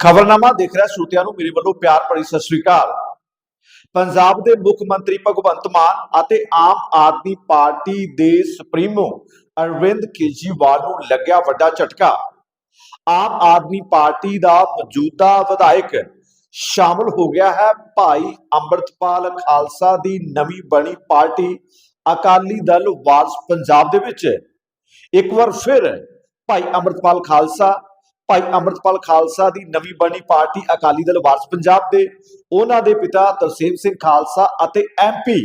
ਖਬਰਨਾਮਾ ਦੇਖ ਰਿਹਾ ਸਰੋਤਿਆਂ ਨੂੰ, ਮੇਰੇ ਵੱਲੋਂ ਪਿਆਰ ਭਰੀ ਸਤਿ ਸ੍ਰੀ ਅਕਾਲ। ਪੰਜਾਬ ਦੇ ਮੁੱਖ ਮੰਤਰੀ ਭਗਵੰਤ ਮਾਨ ਅਤੇ ਆਮ ਆਦਮੀ ਪਾਰਟੀ ਦੇ ਸੁਪਰੀਮੋ ਅਰਵਿੰਦ ਕੇਜਰੀਵਾਲ ਨੂੰ ਲੱਗਿਆ ਵੱਡਾ ਝਟਕਾ। ਆਮ ਆਦਮੀ ਪਾਰਟੀ ਦਾ ਮੌਜੂਦਾ ਵਿਧਾਇਕ ਸ਼ਾਮਲ ਹੋ ਗਿਆ ਹੈ ਭਾਈ ਅੰਮ੍ਰਿਤਪਾਲ ਖਾਲਸਾ ਦੀ ਨਵੀਂ ਬਣੀ ਪਾਰਟੀ ਅਕਾਲੀ ਦਲ ਵਾਰਸ ਪੰਜਾਬ ਦੇ ਵਿੱਚ। ਇੱਕ ਵਾਰ ਫਿਰ ਭਾਈ ਅੰਮ੍ਰਿਤਪਾਲ ਖਾਲਸਾ ਭਾਈ ਅੰਮ੍ਰਿਤਪਾਲ ਖਾਲਸਾ ਦੀ ਨਵੀਂ ਬਣੀ ਪਾਰਟੀ ਅਕਾਲੀ ਦਲ ਵਾਰਸ ਪੰਜਾਬ ਦੇ, ਉਹਨਾਂ ਦੇ ਪਿਤਾ ਤਰਸੇਮ ਸਿੰਘ ਖਾਲਸਾ ਅਤੇ ਐਮਪੀ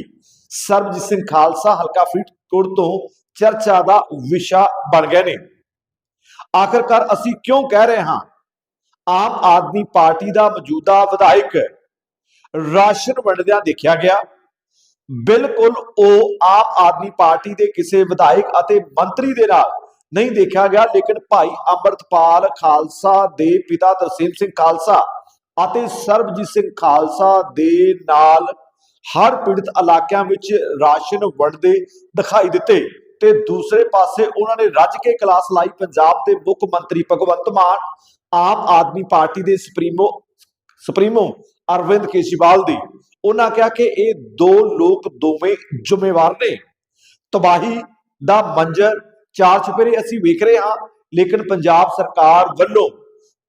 ਸਰਬਜੀਤ ਸਿੰਘ ਖਾਲਸਾ ਹਲਕਾ ਫਰੀਦਕੋਟ ਤੋਂ ਚਰਚਾ ਦਾ ਵਿਸ਼ਾ ਬਣ ਗਏ ਨੇ। ਆਖਰਕਾਰ ਅਸੀਂ ਕਿਉਂ ਕਹਿ ਰਹੇ ਹਾਂ, ਆਮ ਆਦਮੀ ਪਾਰਟੀ ਦਾ ਮੌਜੂਦਾ ਵਿਧਾਇਕ ਰਾਸ਼ਨ ਵੰਡਦਿਆਂ ਦੇਖਿਆ ਗਿਆ। ਬਿਲਕੁਲ ਉਹ ਆਮ ਆਦਮੀ ਪਾਰਟੀ ਦੇ ਕਿਸੇ ਵਿਧਾਇਕ ਅਤੇ ਮੰਤਰੀ ਦੇ ਨਾਲ ਨਹੀਂ ਦੇਖਿਆ ਗਿਆ, ਲੇਕਿਨ ਭਾਈ ਅੰਮ੍ਰਿਤਪਾਲ ਖਾਲਸਾ ਦੇ ਪਿਤਾ ਤਰਸੇਮ ਸਿੰਘ ਖਾਲਸਾ ਅਤੇ ਸਰਬਜੀਤ ਸਿੰਘ ਖਾਲਸਾ ਦੇ ਨਾਲ ਹਰ ਪੀੜਤ ਇਲਾਕਿਆਂ ਵਿੱਚ ਰਾਸ਼ਨ ਵੰਡਦੇ ਦਿਖਾਈ ਦਿੱਤੇ ਤੇ ਦੂਸਰੇ ਪਾਸੇ ਉਹਨਾਂ ਨੇ ਰੱਜ ਕੇ ਕਲਾਸ ਲਾਈ ਪੰਜਾਬ ਦੇ ਮੁੱਖ ਮੰਤਰੀ ਭਗਵੰਤ ਮਾਨ, ਆਮ ਆਦਮੀ ਪਾਰਟੀ ਦੇ ਸੁਪਰੀਮੋ ਸੁਪਰੀਮੋ ਅਰਵਿੰਦ ਕੇਜਰੀਵਾਲ ਦੀ। ਉਹਨਾਂ ਕਿਹਾ ਕਿ ਇਹ ਦੋ ਲੋਕ ਦੋਵੇਂ ਜ਼ਿੰਮੇਵਾਰ ਨੇ। ਤਬਾਹੀ ਦਾ ਮੰਜ਼ਰ ਚਾਰ ਚੁਫੇਰੇ ਅਸੀਂ ਵੇਖ ਰਹੇ ਹਾਂ, ਲੇਕਿਨ ਪੰਜਾਬ ਸਰਕਾਰ ਵੱਲੋਂ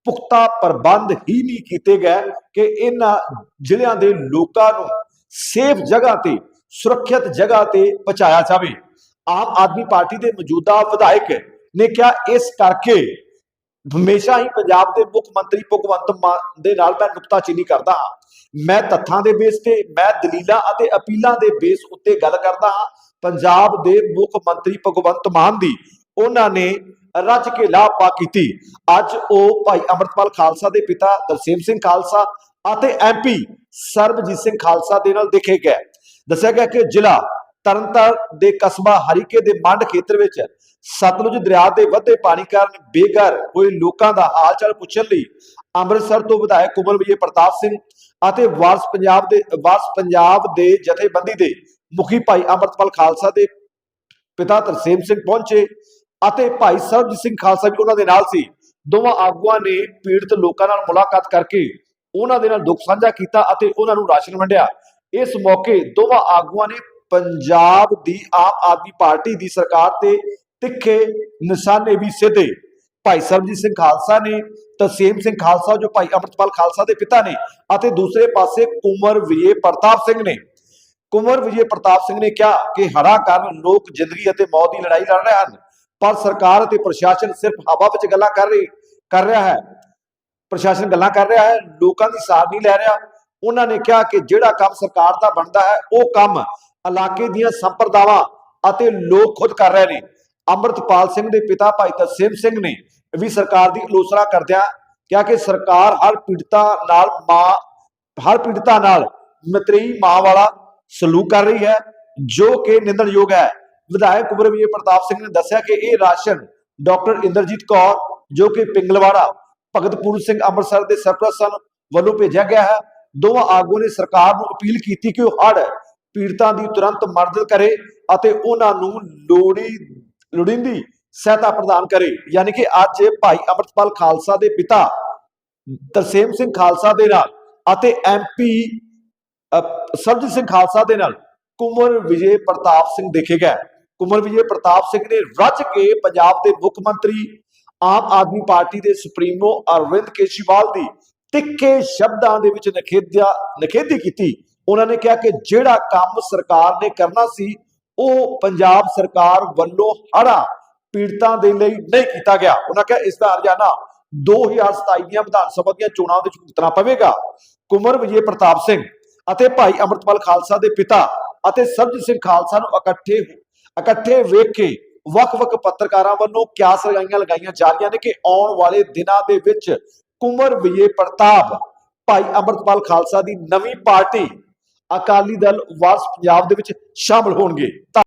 ਪੁਖਤਾ ਪ੍ਰਬੰਧ ਹੀ ਨਹੀਂ ਕੀਤੇ ਗਏ ਕਿ ਇਹਨਾਂ ਜ਼ਿਲ੍ਹਿਆਂ ਦੇ ਲੋਕਾਂ ਨੂੰ ਸੇਫ ਜਗ੍ਹਾ ਤੇ, ਸੁਰੱਖਿਅਤ ਜਗ੍ਹਾ ਤੇ ਪਹੁੰਚਾਇਆ ਜਾਵੇ। ਆਮ ਆਦਮੀ ਪਾਰਟੀ ਦੇ ਮੌਜੂਦਾ ਵਿਧਾਇਕ ਨੇ ਕਿਹਾ, ਇਸ ਕਰਕੇ ਹਮੇਸ਼ਾ ਹੀ ਪੰਜਾਬ ਦੇ ਮੁੱਖ ਮੰਤਰੀ ਭਗਵੰਤ ਮਾਨ ਦੇ ਨਾਲ ਮੈਂ ਨੁਕਤਾਚੀਨੀ ਕਰਦਾ ਹਾਂ। ਮੈਂ ਤੱਥਾਂ ਦੇ ਬੇਸ ਤੇ, ਮੈਂ ਦਲੀਲਾਂ ਅਤੇ ਅਪੀਲਾਂ ਦੇ ਬੇਸ ਉੱਤੇ ਗੱਲ ਕਰਦਾ ਹਾਂ। ਪੰਜਾਬ ਦੇ ਮੁੱਖ ਮੰਤਰੀ ਭਗਵੰਤ ਮਾਨ ਦੀ ਉਹਨਾਂ ਨੇ ਰੱਜ ਕੇ ਲਾਪਾ ਕੀਤੀ। ਅੱਜ ਉਹ ਭਾਈ ਅਮਰਤਪਾਲ ਖਾਲਸਾ ਦੇ ਪਿਤਾ ਤਰਸੇਮ ਸਿੰਘ ਖਾਲਸਾ ਅਤੇ ਐਮਪੀ ਸਰਬਜੀਤ ਸਿੰਘ ਖਾਲਸਾ ਦੇ ਨਾਲ ਦੇਖੇ ਗਏ। ਦੱਸਿਆ ਗਿਆ ਕਿ ਜ਼ਿਲ੍ਹਾ ਤਰਨਤਾਰਨ ਦੇ ਕਸਬਾ ਹਰੀਕੇ ਦੇ ਮੰਡ ਖੇਤਰ ਵਿੱਚ ਸਤਲੁਜ ਦਰਿਆ ਦੇ ਵਧਦੇ ਪਾਣੀ ਕਾਰਨ ਬੇਘਰ ਹੋਏ ਲੋਕਾਂ ਦਾ ਹਾਲ ਚਾਲ ਪੁੱਛਣ ਲਈ ਅੰਮ੍ਰਿਤਸਰ ਤੋਂ ਵਿਧਾਇਕ ਕੁਮਲ ਵਿਜੇ ਪ੍ਰਤਾਪ ਸਿੰਘ ਅਤੇ ਵਾਰਸ ਪੰਜਾਬ ਦੇ ਵਾਰਸ ਪੰਜਾਬ ਦੇ ਜਥੇਬੰਦੀ ਦੇ ਮੁਖੀ ਭਾਈ ਅੰਮ੍ਰਿਤਪਾਲ ਖਾਲਸਾ ਦੇ ਪਿਤਾ ਤਰਸੇਮ ਸਿੰਘ ਪਹੁੰਚੇ ਅਤੇ ਭਾਈ ਸਰਬਜੀਤ ਸਿੰਘ ਖਾਲਸਾ ਵੀ ਉਹਨਾਂ ਦੇ ਨਾਲ ਸੀ। ਦੋਵਾਂ ਆਗੂਆਂ ਨੇ ਪੀੜਤ ਲੋਕਾਂ ਨਾਲ ਮੁਲਾਕਾਤ ਕਰਕੇ ਉਹਨਾਂ ਦੇ ਨਾਲ ਦੁੱਖ ਸਾਂਝਾ ਕੀਤਾ ਅਤੇ ਉਹਨਾਂ ਨੂੰ ਰਾਸ਼ਨ ਵੰਡਿਆ। ਇਸ ਮੌਕੇ ਦੋਵਾਂ ਆਗੂਆਂ ਨੇ ਪੰਜਾਬ ਦੀ ਆਮ ਆਦਮੀ ਪਾਰਟੀ ਦੀ ਸਰਕਾਰ ਤੇ ਤਿੱਖੇ ਨਿਸ਼ਾਨੇ ਵੀ ਸਿੱਧੇ। ਭਾਈ ਸਰਬਜੀਤ ਸਿੰਘ ਖਾਲਸਾ ਨੇ, ਤਰਸੇਮ ਸਿੰਘ ਖਾਲਸਾ ਜੋ ਭਾਈ ਅਮਰਤਪਾਲ ਖਾਲਸਾ ਦੇ ਪਿਤਾ ਨੇ ਅਤੇ ਦੂਸਰੇ ਪਾਸੇ ਕੁਮਰ ਵਿਜੇ ਪ੍ਰਤਾਪ ਸਿੰਘ ਨੇ ਕੁਮਰ ਵਿਜੇ ਪ੍ਰਤਾਪ ਸਿੰਘ ਨੇ ਕਿਹਾ ਕਿ ਹੜਾ ਕਾਰਨ ਲੋਕ ਜ਼ਿੰਦਗੀ ਅਤੇ ਮੌਤ ਦੀ ਲੜਾਈ ਲੜ ਰਹੇ ਹਨ, ਪਰ ਸਰਕਾਰ ਅਤੇ ਪ੍ਰਸ਼ਾਸਨ ਸਿਰਫ ਹਵਾ ਵਿੱਚ ਗੱਲਾਂ ਕਰ ਰਹੀ, ਕਰ ਰਿਹਾ ਹੈ। ਪ੍ਰਸ਼ਾਸਨ ਗੱਲਾਂ ਕਰ ਰਿਹਾ ਹੈ, ਲੋਕਾਂ ਦੀ ਸਾਰ ਨਹੀਂ ਲੈ ਰਿਹਾ। ਉਹਨਾਂ ਨੇ ਕਿਹਾ ਕਿ ਜਿਹੜਾ ਕੰਮ ਸਰਕਾਰ ਦਾ ਬਣਦਾ ਹੈ, ਉਹ ਕੰਮ ਇਲਾਕੇ ਦੀਆਂ ਸੰਪਰਦਾਵਾਂ ਅਤੇ ਲੋਕ ਖੁਦ ਕਰ ਰਹੇ ਨੇ। ਅੰਮ੍ਰਿਤਪਾਲ ਸਿੰਘ ਦੇ ਪਿਤਾ ਭਾਈ ਤਰਸੇਮ ਸਿੰਘ ਨੇ ਵੀ ਸਰਕਾਰ ਦੀ ਆਲੋਚਨਾ ਕਰਦਿਆਂ ਕਿਹਾ ਕਿ ਸਰਕਾਰ ਹਰ ਪੀੜਤਾ ਨਾਲ ਮਾਂ, ਹਰ ਪੀੜਤਾ ਨਾਲ ਮਤਰੀ ਮਾਂ ਵਾਲਾ ਸਲੂਕ ਕਰ ਰਹੀ ਹੈ, ਜੋ ਕਿ ਨਿੰਦਣਯੋਗ ਹੈ। ਵਿਧਾਇਕ ਕੁਬਰ ਪ੍ਰਤਾਪ ਸਿੰਘ ਨੇ ਦੱਸਿਆ ਕਿ ਇਹ ਰਾਸ਼ਨ ਡਾਕਟਰ ਇੰਦਰਜੀਤ ਕੌਰ, ਜੋ ਕਿ ਪਿੰਗਲਵਾੜਾ ਭਗਤਪੁਰ ਸਿੰਘ ਅੰਮ੍ਰਿਤਸਰ ਦੇ ਸਰਪ੍ਰਸਤ ਸਨ ਵੱਲੋਂ ਭੇਜਿਆ ਗਿਆ ਹੈ, ਦੋਵਾਂ ਆਗੂ ਨੇ ਸਰਕਾਰ ਨੂੰ ਅਪੀਲ ਕੀਤੀ ਕਿ ਉਹ ਹੜ ਪੀੜਤਾਂ ਦੀ ਤੁਰੰਤ ਮਦਦ ਕਰੇ ਅਤੇ ਉਹਨਾਂ ਨੂੰ ਲੋੜੀ, ਲੋੜੀਂਦੀ ਸਹਾਇਤਾ ਪ੍ਰਦਾਨ ਕਰੇ। ਯਾਨੀ ਕਿ ਅੱਜ ਭਾਈ ਅਮਰਤਪਾਲ ਖਾਲਸਾ ਦੇ ਪਿਤਾ ਤਰਸੇਮ ਸਿੰਘ ਖਾਲਸਾ ਦੇ ਨਾਲ ਅਤੇ ਐਮਪੀ ਸਰਬਜੀਤ ਸਿੰਘ ਖਾਲਸਾ ਦੇ ਨਾਲ ਕੁਮਰ ਵਿਜੇ ਪ੍ਰਤਾਪ ਸਿੰਘ ਦੇਖੇ ਗਏ। ਕੁਮਰ ਵਿਜੇ ਪ੍ਰਤਾਪ ਸਿੰਘ ਨੇ ਰੱਜ ਕੇ ਪੰਜਾਬ ਦੇ ਮੁੱਖ ਮੰਤਰੀ, ਆਮ ਆਦਮੀ ਪਾਰਟੀ ਦੇ ਸੁਪਰੀਮੋ ਅਰਵਿੰਦ ਕੇਜਰੀਵਾਲ ਦੀ ਤਿੱਖੇ ਸ਼ਬਦਾਂ ਦੇ ਵਿੱਚ ਨਖੇਦਿਆ ਨਖੇਦੀ ਕੀਤੀ। ਉਹਨਾਂ ਨੇ ਕਿਹਾ ਕਿ ਜਿਹੜਾ ਕੰਮ ਸਰਕਾਰ ਨੇ ਕਰਨਾ ਸੀ, ਉਹ ਪੰਜਾਬ ਸਰਕਾਰ ਵੱਲੋਂ ਹੜਾ ਪੀੜਤਾਂ ਦੇ ਲਈ ਨਹੀਂ ਕੀਤਾ ਗਿਆ। ਉਹਨਾਂ ਕਿਹਾ ਇਸ ਦਾ ਹਰਜਾਨਾ 2027 ਦੀਆਂ ਵਿਧਾਨ ਸਭਾ ਦੀਆਂ ਚੋਣਾਂ ਵਿੱਚ ਭੁਗਤਣਾ ਪਵੇਗਾ। ਕੁਮਰ ਵਿਜੇ ਪ੍ਰਤਾਪ ਸਿੰਘ ਅਤੇ ਭਾਈ ਅਮਰਤਪਾਲ ਖਾਲਸਾ ਦੇ ਪਿਤਾ ਅਤੇ ਸਰਬਜੀਤ ਸਿੰਘ ਖਾਲਸਾ ਨੂੰ ਇਕੱਠੇ ਇਕੱਠੇ ਵੇਖ ਕੇ ਵੱਖ-ਵੱਖ ਪੱਤਰਕਾਰਾਂ ਵੱਲੋਂ ਕਿਆਸ ਲਗਾਈਆਂ ਲਗਾਈਆਂ ਜਾ ਰਹੀਆਂ ਨੇ ਕਿ ਆਉਣ ਵਾਲੇ ਦਿਨਾਂ ਦੇ ਵਿੱਚ ਕੁਮਰ ਵਿਜੇ ਪ੍ਰਤਾਪ ਭਾਈ ਅਮਰਤਪਾਲ ਖਾਲਸਾ ਦੀ ਨਵੀਂ ਪਾਰਟੀ ਅਕਾਲੀ ਦਲ ਵਾਰਸ ਪੰਜਾਬ ਦੇ ਵਿੱਚ ਸ਼ਾਮਲ ਹੋਣਗੇ।